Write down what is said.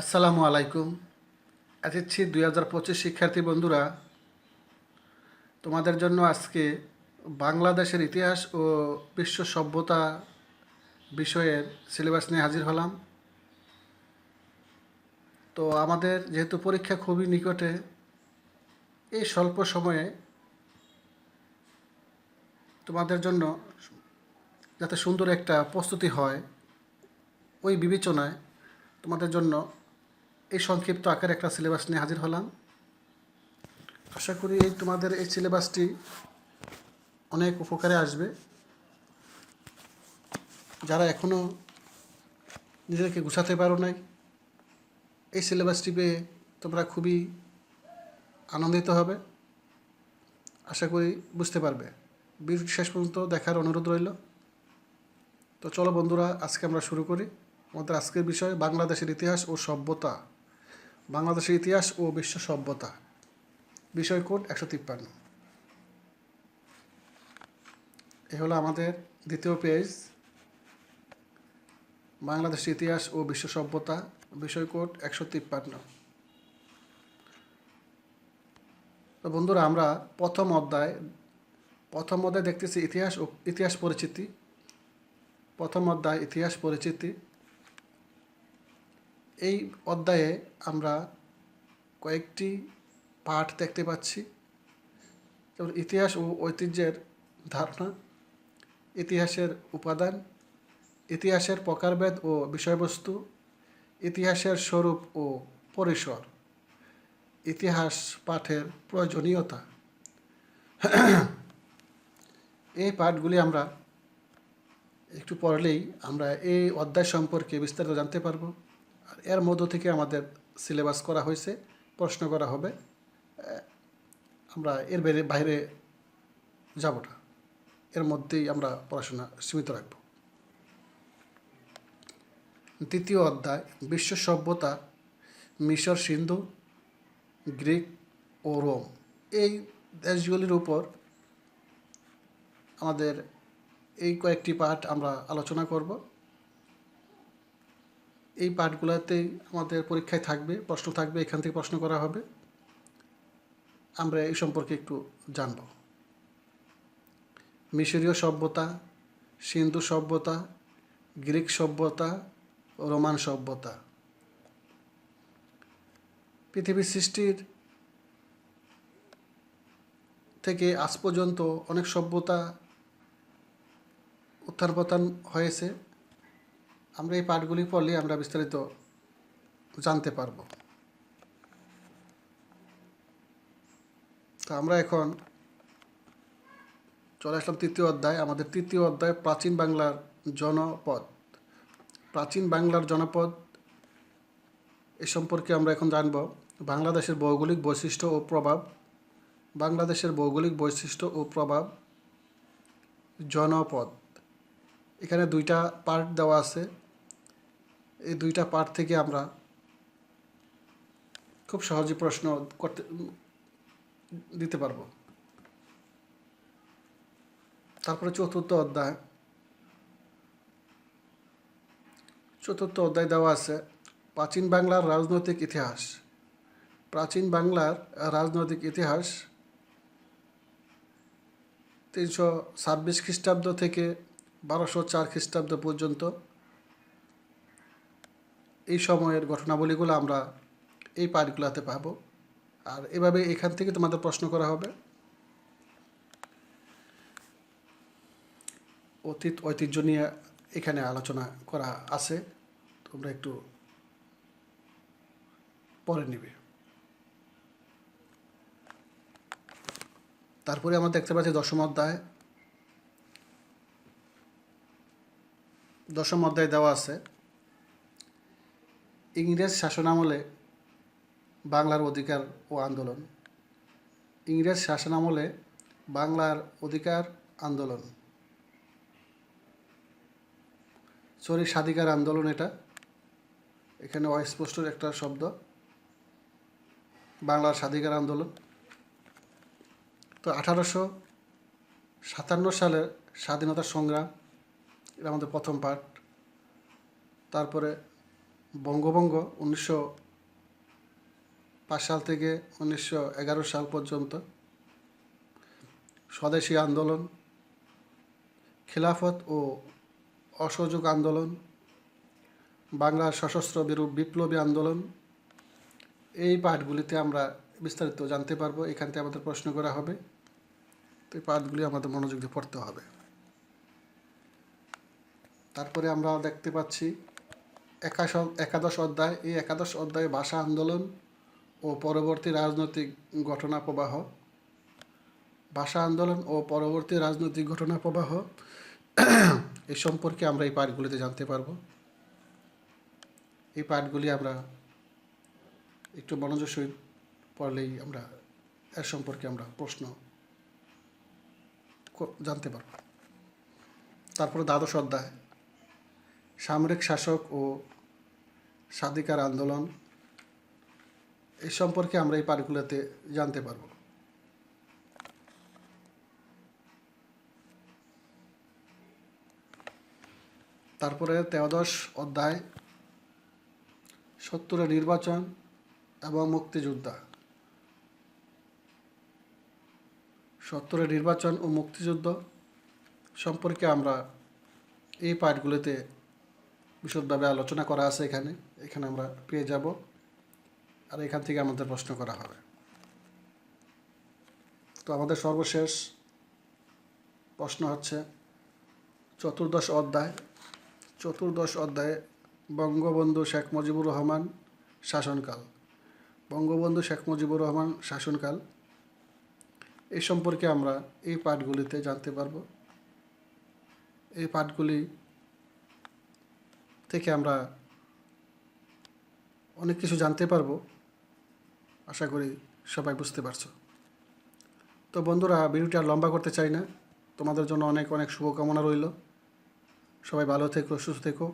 আসসালামু আলাইকুম। এসেছি দুই হাজার পঁচিশ শিক্ষার্থী বন্ধুরা, তোমাদের জন্য আজকে বাংলাদেশের ইতিহাস ও বিশ্ব সভ্যতা বিষয়ের সিলেবাস নিয়ে হাজির হলাম। তো আমাদের যেহেতু পরীক্ষা খুবই নিকটে, এই স্বল্প সময়ে তোমাদের জন্য যাতে সুন্দর একটা প্রস্তুতি হয়, ওই বিবেচনায় তোমাদের জন্য এই সংক্ষিপ্ত আকারে একটা সিলেবাস নিয়ে হাজির হলাম। আশা করি এই তোমাদের এই সিলেবাসটি অনেক উপকারে আসবে। যারা এখনও নিজেদেরকে গুছাতে পারো নাই, এই সিলেবাসটি পেয়ে তোমরা খুবই আনন্দিত হবে। আশা করি বুঝতে পারবে। ভিডিওটি শেষ পর্যন্ত দেখার অনুরোধ রইল। তো চলো বন্ধুরা, আজকে আমরা শুরু করি। আমাদের আজকের বিষয় বাংলাদেশের ইতিহাস ও সভ্যতা। বাংলাদেশের ইতিহাস ও বিশ্ব সভ্যতা। বিষয় কোড একশো তিপ্পান্ন। এ হলো আমাদের দ্বিতীয় পেজ। বাংলাদেশের ইতিহাস ও বিশ্ব সভ্যতা, বিষয় কোড একশো তিপ্পান্ন। তো বন্ধুরা, আমরা প্রথম অধ্যায় প্রথম অধ্যায় দেখতেছি ইতিহাস ও ইতিহাস পরিচিতি। প্রথম অধ্যায় ইতিহাস পরিচিতি। এই অধ্যায়ে আমরা কয়েকটি পাঠ দেখতে পাচ্ছি। যেমন ইতিহাস ও ঐতিহ্যের ধারণা, ইতিহাসের উপাদান, ইতিহাসের প্রকারভেদ ও বিষয়বস্তু, ইতিহাসের স্বরূপ ও পরিসর, ইতিহাস পাঠের প্রয়োজনীয়তা। এই পাঠগুলি আমরা একটু পড়লেই আমরা এই অধ্যায় সম্পর্কে বিস্তারিত জানতে পারব। আর এর মধ্য থেকে আমাদের সিলেবাস করা হয়েছে, প্রশ্ন করা হবে। আমরা এর বাইরে বাইরে যাব না এর মধ্যেই আমরা পড়াশোনা সীমিত রাখব। দ্বিতীয় অধ্যায়, বিশ্ব সভ্যতা, মিশর, সিন্ধু, গ্রিক ও রোম। এই দেশগুলির উপর আমাদের এই কয়েকটি পাঠ আমরা আলোচনা করব। এই পাঠগুলোতেই আমাদের পরীক্ষায় থাকবে, প্রশ্ন থাকবে, এখান থেকে প্রশ্ন করা হবে। আমরা এই সম্পর্কে একটু জানব। মিশরীয় সভ্যতা, সিন্ধু সভ্যতা, গ্রিক সভ্যতা, রোমান সভ্যতা। পৃথিবীর সৃষ্টির থেকে আজ পর্যন্ত অনেক সভ্যতা উত্থান পতন হয়েছে। আমরা এই পাঠগুলি পড়লে আমরা বিস্তারিত জানতে পারব। তো আমরা এখন চলে আসলাম তৃতীয় অধ্যায়। আমাদের তৃতীয় অধ্যায় প্রাচীন বাংলার জনপদ। প্রাচীন বাংলার জনপদ এ সম্পর্কে আমরা এখন জানব। বাংলাদেশের ভৌগোলিক বৈশিষ্ট্য ও প্রভাব। বাংলাদেশের ভৌগোলিক বৈশিষ্ট্য ও প্রভাব জনপদ। এখানে দুইটা পার্ট দেওয়া আছে। এই দুইটা পার্ট থেকে আমরা খুব সহজে প্রশ্ন করতে, দিতে পারব। তারপরে চতুর্থ অধ্যায়। চতুর্থ অধ্যায় দেওয়া আছে, প্রাচীন বাংলার রাজনৈতিক ইতিহাস। প্রাচীন বাংলার রাজনৈতিক ইতিহাস তিনশো ছাব্বিশ খ্রিস্টাব্দ থেকে বারোশো চার খ্রিস্টাব্দ পর্যন্ত এই সময়ের ঘটনাবলীগুলো আমরা এই পাঠগুলোতে পাবো। আর এভাবে এখান থেকে তোমাদের প্রশ্ন করা হবে। অতীত, ঐতিহ্য নিয়ে এখানে আলোচনা করা আছে। তোমরা একটু পরে নিবে। তারপরে আমরা দেখতে পাচ্ছি দশম অধ্যায়। দশম অধ্যায় দেওয়া আছে। ইংরেজ শাসনামলে বাংলার অধিকার ও আন্দোলন। ইংরেজ শাসনামলে বাংলার অধিকার, আন্দোলন। সরি, স্বাধিকার আন্দোলন এটা। এখানে অস্পষ্ট একটা শব্দ। বাংলার স্বাধিকার আন্দোলন। তো আঠারোশো সাতান্ন সালের স্বাধীনতা সংগ্রাম, এটা আমাদের প্রথম পার্ট তারপরে বঙ্গভঙ্গ উনিশশো পাঁচ সাল থেকে উনিশশো এগারো সাল পর্যন্ত। স্বদেশী আন্দোলন, খিলাফত ও অসহযোগ আন্দোলন, বাংলার সশস্ত্র বিরূপ বিপ্লবী আন্দোলন। এই পাঠগুলিতে আমরা বিস্তারিত জানতে পারব, এখান থেকে আমাদের প্রশ্ন করা হবে। তো এই পাঠগুলি আমাদের মনোযোগ দিয়ে পড়তে হবে। তারপরে আমরা দেখতে পাচ্ছি একাশ একাদশ অধ্যায়। এই একাদশ অধ্যায়ে ভাষা আন্দোলন ও পরবর্তী রাজনৈতিক ঘটনা প্রবাহ। ভাষা আন্দোলন ও পরবর্তী রাজনৈতিক ঘটনা প্রবাহ। এই সম্পর্কে আমরা এই পাঠগুলিতে জানতে পারব। এই পাঠগুলি আমরা একটু মনোযোগ সহিত পড়লেই আমরা এর সম্পর্কে আমরা প্রশ্ন জানতে পারব। তারপরে দ্বাদশ অধ্যায়। সামরিক শাসক ও স্বাধিকার আন্দোলন এই সম্পর্কে আমরা এই পাঠগুলোতে জানতে পারব। তারপরে তেরোদশ অধ্যায় সত্তরের নির্বাচন এবং মুক্তিযোদ্ধা। সত্তরের নির্বাচন ও মুক্তিযুদ্ধ সম্পর্কে আমরা এই পাঠগুলোতে বিশদভাবে আলোচনা করা আছে এখানে। এখানে আমরা পেয়ে যাব। আর এখান থেকে আমাদের প্রশ্ন করা হবে। তো আমাদের সর্বশেষ প্রশ্ন হচ্ছে, চতুর্দশ অধ্যায়, চতুর্দশ অধ্যায়ে বঙ্গবন্ধু শেখ মুজিবুর রহমান শাসনকাল। বঙ্গবন্ধু শেখ মুজিবুর রহমান শাসনকাল এই সম্পর্কে আমরা এই পাঠগুলিতে জানতে পারব। এই পাঠগুলি থেকে আমরা অনেক কিছু জানতে পারব। আশা করি সবাই বুঝতে পারছ। তো বন্ধুরা, ভিডিওটি আর লম্বা করতে চাই না। তোমাদের জন্য অনেক অনেক শুভকামনা রইল। সবাই ভালো থেকো, সুস্থ থেকো।